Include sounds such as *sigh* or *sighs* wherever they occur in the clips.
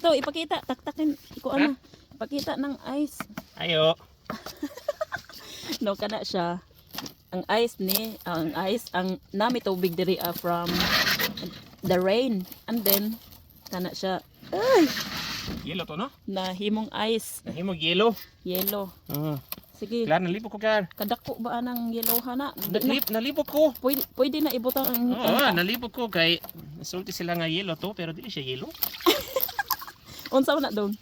Ito, ipakita. Taktakin. Iko ano. Ipakita ng ice. Ayo. *laughs* No, kana siya. Ang ice ni, ang ice, ang nami tubig diri ah, from the rain. And then, kana siya. Ay! Yelo to no? Nahimong ice. Nahimog yelo. Yellow. Uh, Sige. klar nalipok ko klar. Kadako ba anang yellow na? Nalip nalipok ko. Pwede, pwede na ibutang ang... Oo, oh, nalipok ko kay sulti sila nga yelo to pero dili siya yelo. *laughs* Unsa man na doon?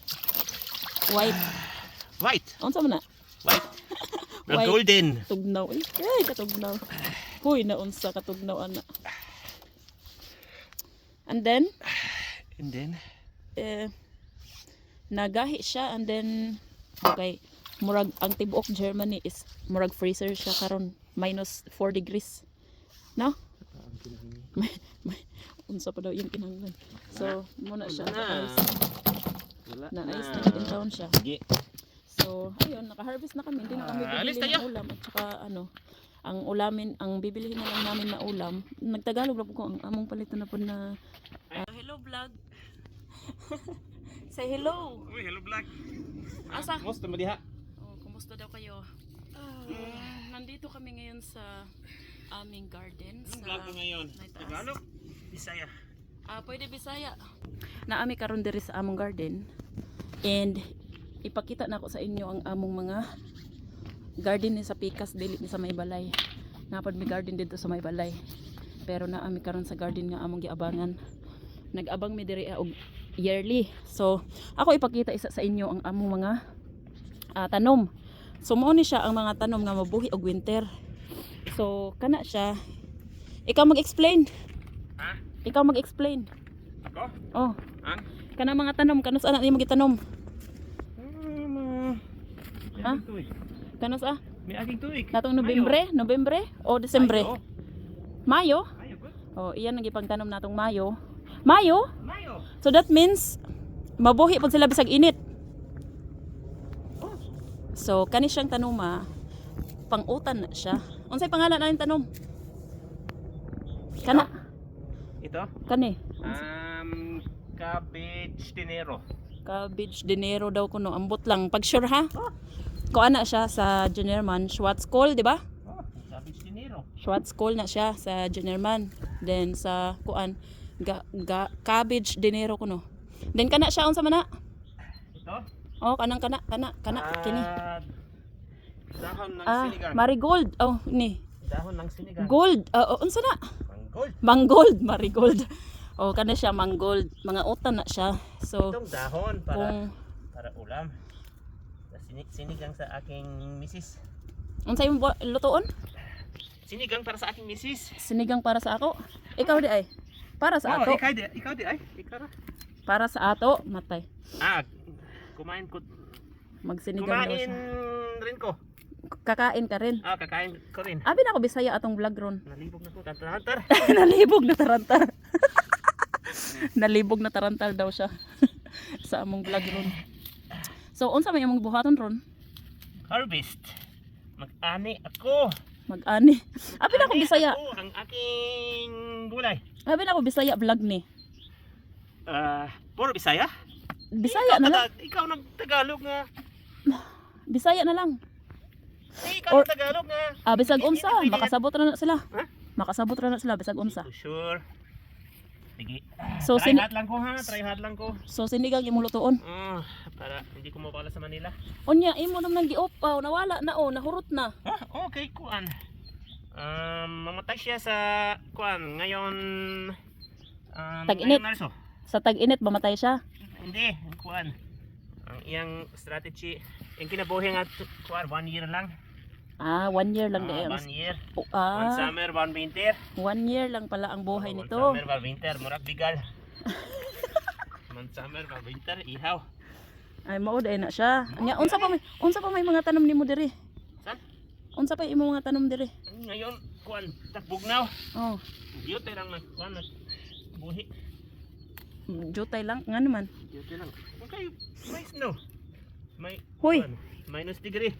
White. *sighs* White. Unsa man na? White. *laughs* Na golden. Tugnaw. Ay, ay katugnaw. *sighs* Huy, naunsa katugnaw ana. And then, *sighs* And then eh, nagahi siya and then, okay, murag, ang tibuok Germany is, murag freezer siya karon minus 4 degrees. No? May- *laughs* may- *laughs* Unsa pa daw yung kinahanglan. So, muna siya. Na. Na, Wala na na. ice na taon siya. Sige. So, ayun, naka-harvest na kami. Hindi na kami Ah, alis bibili tayo. ng ulam. At saka, ano, ang ulamin, ang bibilihin na lang namin na ulam. Nagtagalog na po ko, ang among palitan na po na... ah, hello, vlog. *laughs* Say hello. Uy, hello black. Asa? Musta mo diha? Oh, kumusta daw kayo? Ah, nandito kami ngayon sa aming garden. Anong Sa vlog ko ngayon? may taas. Tagalog? Bisaya. Ah, pwede Bisaya. Naami karon diri sa among garden. And ipakita na ako sa inyo ang among mga garden ni sa Pikas dili ni sa may balay. Napad mi garden dito sa may balay. Pero naami karon sa garden nga among giabangan. Nag-abang mi diri ah, og yearly. So, ako ipakita isa sa inyo ang among mga ah, tanom. So, mao ni siya ang mga tanom nga mabuhi og winter. So, kana siya. Ikaw mag-explain. Ha? Ikaw mag-explain. Ako? Oh, Ang? Kana mga tanom, kanus anak nimo gitanom? Um, Ha? Kanus ah? May aging tuig. Natong Nobyembre, Nobyembre o Desembre? Mayo. Mayo? Oh, iyan ang ipangtanom natong Mayo. Mayo? Mayo. So that means mabuhi pag sila bisag init. So kani siyang tanuma pang-utan na siya. Unsay pangalan na yung tanom? Kana, Ito? kani. Um, cabbage dinero. Cabbage dinero daw kuno. Ambot lang. Pag sure ha? Kuan na siya sa Generman Schwarzkohl, di ba? Oh, cabbage dinero. Schwarzkohl na siya sa Generman. Then sa kuan ga, ga, cabbage dinero kuno. Then kana siya unsa man na? Ito? Oh, kanang kana kana kana kini. Ah, Dahon ng Ah, sinigang. marigold. Oh, ni. Dahon ng sinigang. Gold. Oh, unsa na? Mangold. Mangold, marigold. Oh, kana siya mangold. Mga utan na siya. So, Itong dahon para kung para ulam. Sa Sinig, sinigang sa aking misis. unsa imong lutoon? Sinigang para sa aking misis. Sinigang para sa ako. Ikaw di ay. Para sa ato. Oh, ikaw di, ikaw di ay. Ikaw ra. Para sa ato, matay. Ah, kumain ko. Magsinigang daw Kumain siya. rin ko. Kakain ka rin. Ah, kakain ko rin. Abi na ako bisaya atong vlog ron. Nalibog na ko tantar. *laughs* Nalibog na tarantar. *laughs* Nalibog na tarantar daw siya *laughs* sa among vlog ron. So, unsa may among buhaton ron? Harvest. Mag-ani ako. Mag-ani. Abi na ako bisaya. Ako, ang aking gulay. Abi na ako bisaya vlog ni. Ah, puro Bisaya? Bisaya ikaw, na lang. Taga- Ikaw nag Tagalog nga. *sighs* Bisaya na lang. Eh, ikaw Or- Tagalog nga. Ah, bisag unsa, makasabot ra na sila. Ha? Makasabot ra na sila bisag unsa. Sure. Sige. So try sin hard lang ko ha. Try hard lang ko. so sinigang imong lutoon. Ah, para hindi ko mapala sa Manila. Unya imo naman giupaw, nawala na oh, nahurot na. Ah, okay, kuan. Um, mamatay siya sa kuan ngayon um, Tag-init. Marso. Sa tag-init mamatay siya. Hindi, kuan. Ang iyang strategy, yung kinabuhi nga kuan one year lang. Ah, one year lang Ah, one year. Oh, One ah, summer, one winter. one year lang pala ang buhay One nito. summer, one winter, murag bigal. *laughs* one summer, one winter, ihaw. Ay mao dai na siya. Nya unsa pa may unsa pa may mga tanom nimo diri? San? Unsa pa imo mga tanom diri? Ngayon, kuan, takbugnaw. Oh, Beauty lang nag kuan buhi. jutay lang nga naman. Beauty lang. Okay, nice no. May Hoy, kuan, minus degree.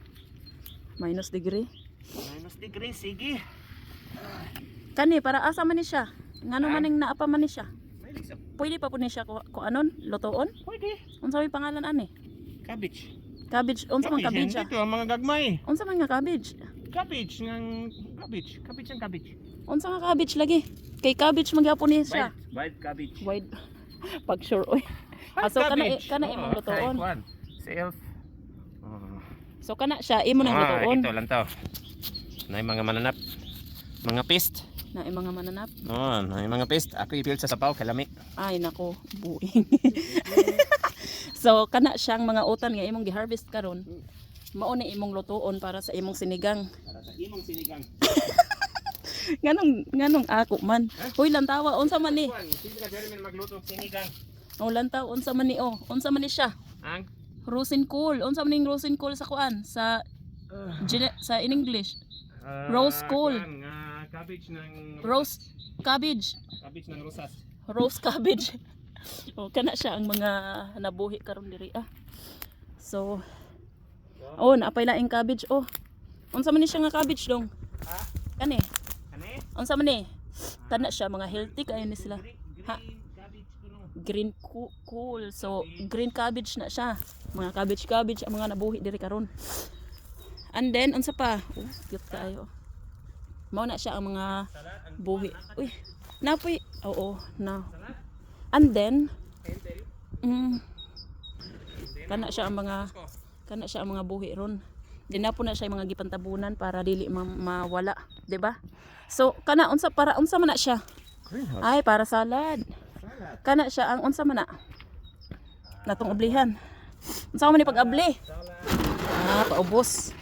Minus degree. Minus degree, sige. Kani para asa man ni siya? Ngano Ah? maning naapa man ni siya? Pwede pa po ni siya ko, ko anon lutoon. Pwede. Unsa may pangalan ani? Cabbage. Cabbage. Unsa man cabbage? Dito ang mga gagmay. Unsa man nga cabbage? Cabbage ng cabbage. Cabbage ang cabbage. Unsa nga cabbage lagi? Kay cabbage magyapon ni siya. White, white cabbage. Wide. *laughs* Pag sure oy. Ah, so kana- kana imong lutoon. Self. Oh. So kana siya imo nang Ah, lutoon. ito lang to. Na mga mananap. Mga pest. Na mga mananap. Oh, na mga pest. Ako ipil sa sapaw kalami. Ay nako, buing. *laughs* so kana siyang mga utan nga imong gi-harvest karon. Mao ni imong lutoon para sa imong sinigang. Para sa imong sinigang. *laughs* Nganong nganong ako man. Hoy lantawa unsa man ni? Sige ka Jeremy magluto ng sinigang. Oh lantaw unsa man ni oh? Unsa man ni siya? Ang Rosin cool. Unsa man ning rosin cool sa kuan sa gine- sa in English? ah, Rose cool. kuan, nga cabbage ng Rose cabbage. cabbage ng rosas. Rose cabbage. *laughs* oh kana siya ang mga nabuhi karon diri ah. So oh naapay laing cabbage oh. Unsa man ni siya nga cabbage dong? Ha? Kani. Kani? Unsa man ni? Kana siya mga healthy kayo ni sila. Ha? Green cool. So green cabbage na siya. Mga cabbage cabbage ang mga nabuhi diri karon. And then unsa pa? Oh, cute kayo. Mao na siya ang mga buhi. Uy, napoy. Oo, na. salad. And then mm, kana siya ang mga kana siya ang mga buhi ron. Di na po na siya yung mga gipantabunan para dili ma- mawala, 'di ba? So kana unsa para unsa man na siya? Greenhouse. Ay para salad. Kana siya ang unsa man na? Natong ablihan. Unsa man ni pag-abli? Ah, paubos.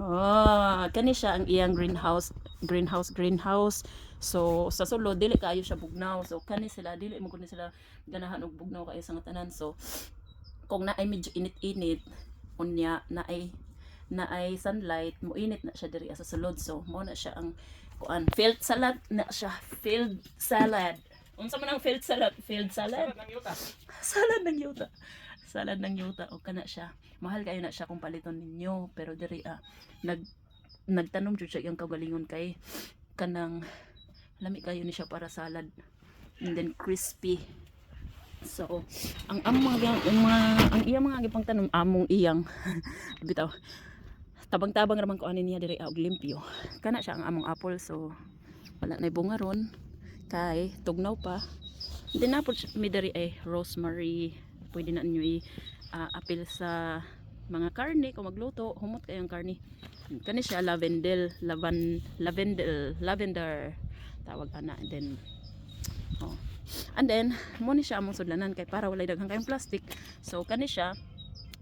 Ah, kani siya ang iyang greenhouse, greenhouse, greenhouse. So sa sulod dili kayo siya bugnaw. So kani sila dili mo kuno sila ganahan og bugnaw kayo sa tanan. So kung na ay medyo init-init unya na ay na ay sunlight mo init na siya diri sa sulod so mo na siya ang kuan field salad na siya field salad unsa man ang field salad? Field salad? Salad ng yuta. salad ng yuta. Salad ng yuta. O kana siya. Mahal kayo na siya kung paliton ninyo. Pero diri ah nag nagtanom jud siya yung kagalingon kay kanang lami kayo ni siya para salad. And then crispy. So ang among mga ang mga ang iyang mga gipang tanom among iyang *laughs* bitaw tabang-tabang raman ko ani niya diri ah, og limpyo. Kana siya ang among apple so wala na bunga ron kay tugnaw pa Then na po mi diri ay rosemary. Pwede na ninyo i ah, apil sa mga karne kung magluto, humot kayong karne. Kani siya lavendel, lavan lavendel, lavender tawag ana and then oh. And then mo ni siya among sudlanan kay para walay daghang kayong plastic. So kani siya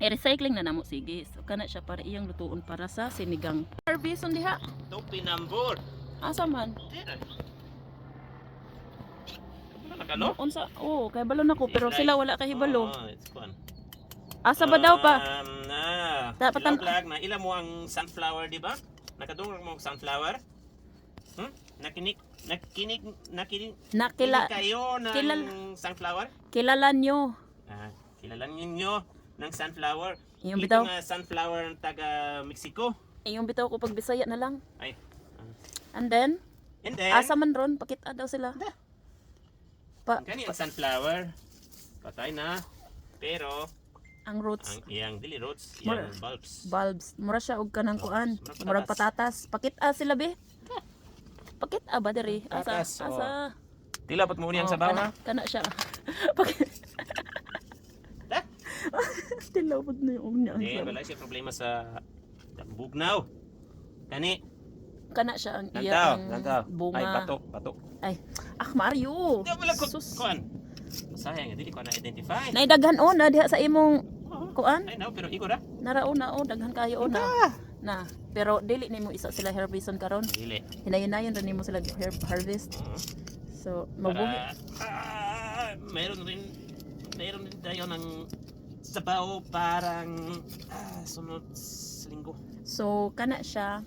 i-recycling na namo sige. So kana siya para iyang lutuon para sa sinigang. On diha. Topi number. Asa man? Tira. Wala ka, no? Unsa? Oh, kay balon ako pero sila wala kay hibalo. Oh, it's fun. Asa ba daw pa? Um, na. Dapat ang- Ilaglag na. Ila mo ang sunflower, di ba? Nakadungog mo ang sunflower? Hmm? Nakinig, nakinig, nakinig, Nakila kayo ng kilal- sunflower? kilala nyo. Ah, kilala ninyo ng sunflower. Yung Ito bitaw, nga sunflower ng taga Mexico. yung bitaw ko pag Bisaya na lang. Ay. And then, And then, asa man ron, pakita daw sila. Da. Pa, kani ang sunflower. Patay na. Pero, ang roots, ang iyang dili roots, Mura- iyang bulbs. bulbs, mura siya og kanang kuan, murag murag patatas. Pakita sila be. Pakita ba diri? Asa? Patatas, oh. Asa? Tila pat mo niyang Oh, sabaw kana, na. kana siya. *laughs* Pakita. Da? Tilawod na yung niya. Di, wala siya problema sa bugnaw. Kani, Kana siya ang lantaw, iyang lantaw. bunga. Ay, bato, bato. Ah, Mario. Di, wala ko, Sus. kuan. Sayang, dili ko na-identify. Naidaghan o na diha sa imong kuan. Ay, no, pero iko ra. Narao na o, daghan kayo o na. Na, pero dili nimo isa sila harveston karon. Dili. Hinayunayon rin nimo sila har- harvest. Oo. So, mabuhi. Para, ah, mayroon rin, mayroon rin tayo ng sabaw parang ah, sunod sa linggo. So, kana siya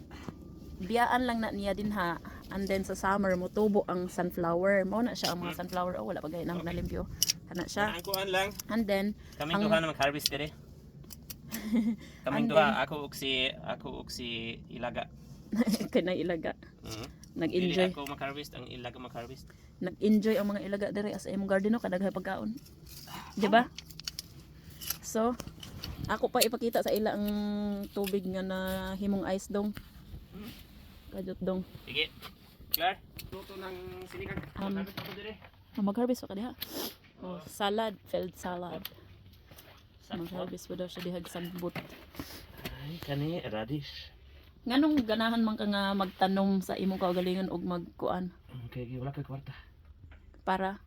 biyaan lang na niya din ha. And then sa summer mo tubo ang sunflower. Mao na siya ang mga sunflower. Oh, wala pa gayud nang nalimpyo. Kana siya. Kuan lang, And then kaming Ang- duha na mag-harvest dire. *laughs* kaming duha, ako ug si ako ug si Ilaga. *laughs* kana ilaga. Dili Nag-enjoy. ako makaharvest, ang ilaga makaharvest. Nag-enjoy ang mga ilaga diri as imong garden no kadaghay pagkaon. Di ba? So, ako pa ipakita sa ila ang tubig nga na himong ice dong. Kajot dong. Sige. Clar. Luto ng sinigang. Um, Magharvest ako dire. Oh, mag-harvest ka diha. Oh, salad, field salad. Mag-harvest pa daw siya dihag sambut. Ay, kani radish. Nganong ganahan man ka nga magtanom sa imong kaugalingon og magkuan Okay, wala kay kwarta. para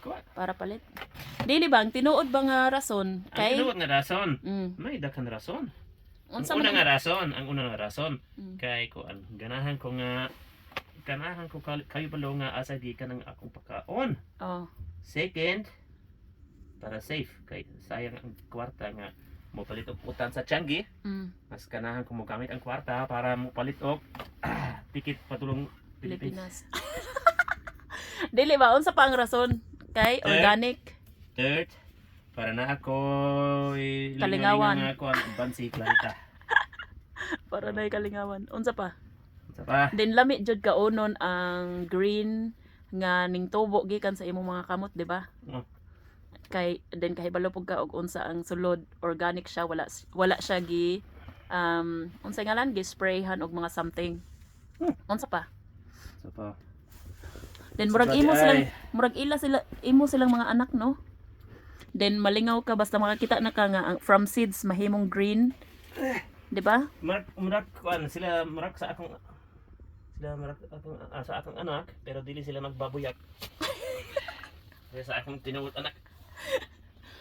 Kuwan. para palit. Dili ba ang tinuod ba nga rason Ang kay tinuod nga rason. mm, May dakan rason. Ang unsa una man nga rason, ang una nga rason Mm. kay ko an ganahan ko nga ganahan ko kayo balo nga asa di ka ng akong pagkaon. Oh, Second, para safe kay sayang ang kwarta nga mo palit og utang sa Changi. mm, Mas ganahan ko mo gamit ang kwarta para mo palit og *clears throat* tikit patulong Pilipinas. Pilipinas. *laughs* Dili ba unsa pa ang rason kay Eh? organic? Third, para na ako Kalingawan. nga ako ang bansi Clarita. *laughs* Para na kalingawan. Unsa pa? Sa pa? Din lami jud kaunon ang green nga ning tubo gikan sa imong mga kamot, di ba? Mm. Kay din kahibalo pug ka og unsa ang sulod organic siya wala wala siya gi um unsa nga lan gi sprayhan og mga something. Hmm. Unsa pa? Sa pa? Then murag imo silang murag ila sila imo silang mga anak no. Then malingaw ka basta makakita na ka nga ang from seeds mahimong green. 'Di ba? Marak, marak, kuan, sila marak sa akong sila marak akong, ah, sa akong anak pero dili sila magbabuyak. *laughs* Kaya sa akong tinuod anak.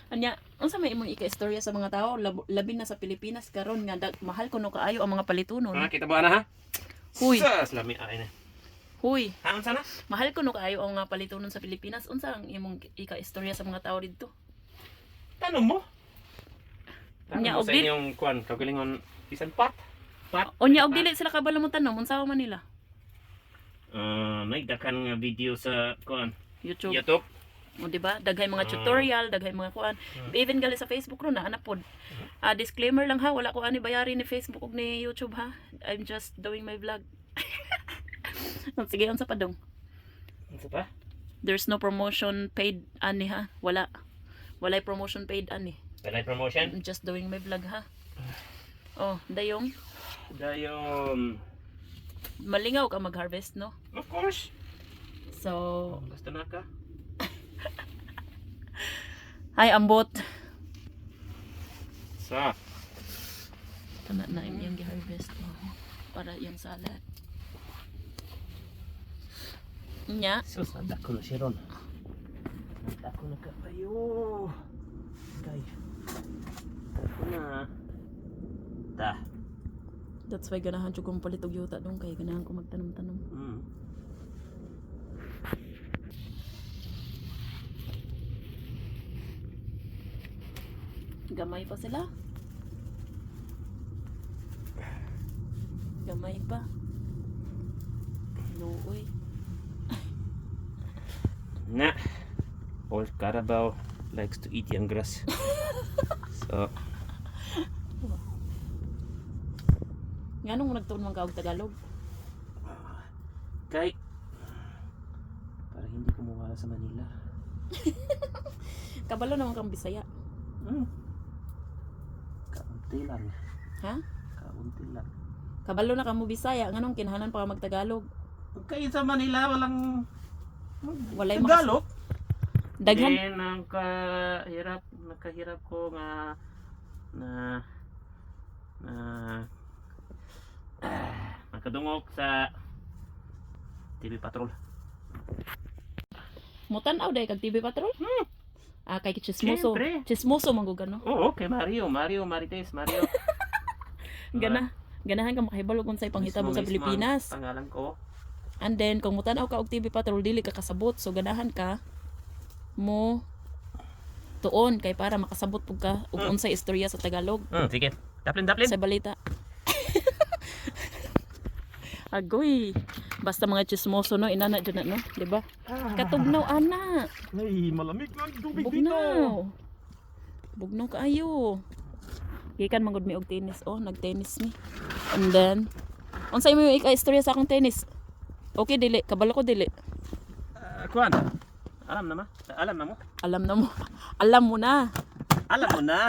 Anya, unsa may imong ika-istorya sa mga tao lab- labi na sa Pilipinas karon nga dag, mahal kuno kaayo ang mga palitunon. Ah, kita ba na ha? Huy. Sa lami ay na. Huy, Haan sana? mahal kuno kaayo ang mga palitunon sa Pilipinas. Unsa ang imong ika-istorya sa mga tao didto? Tanong mo. Tanong Nya, mo og sa di- inyong kuan, kagalingon bisan pat. Pat. Unya og dili sila kabalo mo tanom unsa man nila? Ah, may dakan nga video sa kuan, YouTube. YouTube. O di ba? Daghay mga Ah. tutorial, daghay mga kuan. Hmm. Even gali sa Facebook ro na ana pod. Ah, disclaimer lang ha, wala ko ani bayari ni Facebook ug ni YouTube ha. I'm just doing my vlog. *laughs* Sige, unsa pa dong? Ano pa? There's no promotion paid ani ha. Wala. Walay promotion paid ani. Walay promotion. I'm just doing my vlog ha. Oh, dayong Dayon. malingaw ka mag-harvest no. Of course. So, Basta na ka. *laughs* hi ambot. Sa. Tana na yung gi-harvest oh, para yung salad. Nya, Sus, nadako na siya ron. Nadako na kayo. Kay. Nadako na. Ta. that's why ganahan jud kong palit og yuta dong kay ganahan ko magtanom-tanom. Mm. Gamay pa sila. Gamay pa. Luoy. Na. All Carabao likes to eat young grass. *laughs* so, Nganong mo nagtuon man ka og Tagalog? kay para hindi ko mawala sa Manila. *laughs* Kabalo naman kang Bisaya. Hmm. Kaunti lang. Ha? Kaunti lang. Kabalo na ka mo Bisaya, nganong kinahanglan pa magtagalog? Kay sa Manila walang Walay makas Daghan Eh, nakahirap, nakahirap ko nga na na *sighs* ah, nakadungog sa TV Patrol. mutan-aw day kag TV Patrol. Hmm. Ah kay chismoso. Siyempre. Chismoso man gud no. Oo, kay Mario, Mario, Marites, Mario. *laughs* Gana ganahan ka makahibalo kung sa'y panghitabo sa ang Pilipinas. Pangalan ko. And then kung mutan-aw ka og TV Patrol dili ka kasabot so ganahan ka mo tuon kay para makasabot pug ka ug Hmm. unsay istorya sa Tagalog Hmm, sige. Daplin, daplin. sa balita. *laughs* Agoy. Basta mga chismoso no inana dyan na no, di ba? Katugnaw ana. Ay, malamig na ang tubig Bugnaw. Bugnaw kaayo. Gikan mangod mi og tennis oh, nag-tennis mi. And then unsay mo ika istorya sa akong tennis? Okay dili, kabalo ko dili. Uh, kuan. Alam na ma? Alam na mo? Alam na mo. *laughs* Alam mo na. Alam mo na.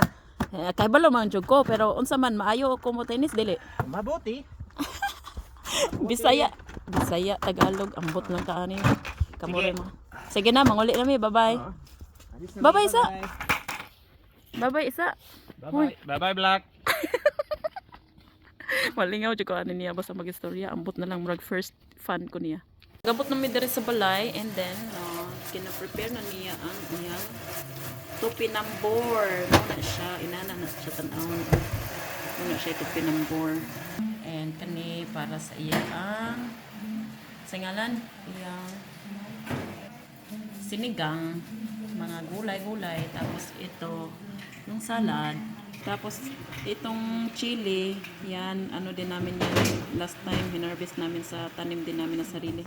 Eh, kabalo man jud ko pero unsa man maayo ko mo tennis dili. Mabuti. *laughs* Bisaya. Bisaya, Tagalog, ambot lang ka ani. Kamore mo. Sige na, manguli na mi, bye-bye. Bye-bye, isa. bye-bye. Isa. Bye-bye. Bye-bye, Black. *laughs* Malingaw jud ko ani niya basta magistorya, ambot na lang murag first fan ko niya. Gabot na mi diri sa balay and then uh, kina-prepare na niya ang iyang tupinambor. Muna siya, inana na siya tanawon. Muna siya tupinambor. And kani para sa iya ang singalan iyang sinigang, mga gulay-gulay, tapos ito, yung salad, tapos itong chili, yan, ano din namin yan, last time, hinarvest namin sa tanim din namin na sarili.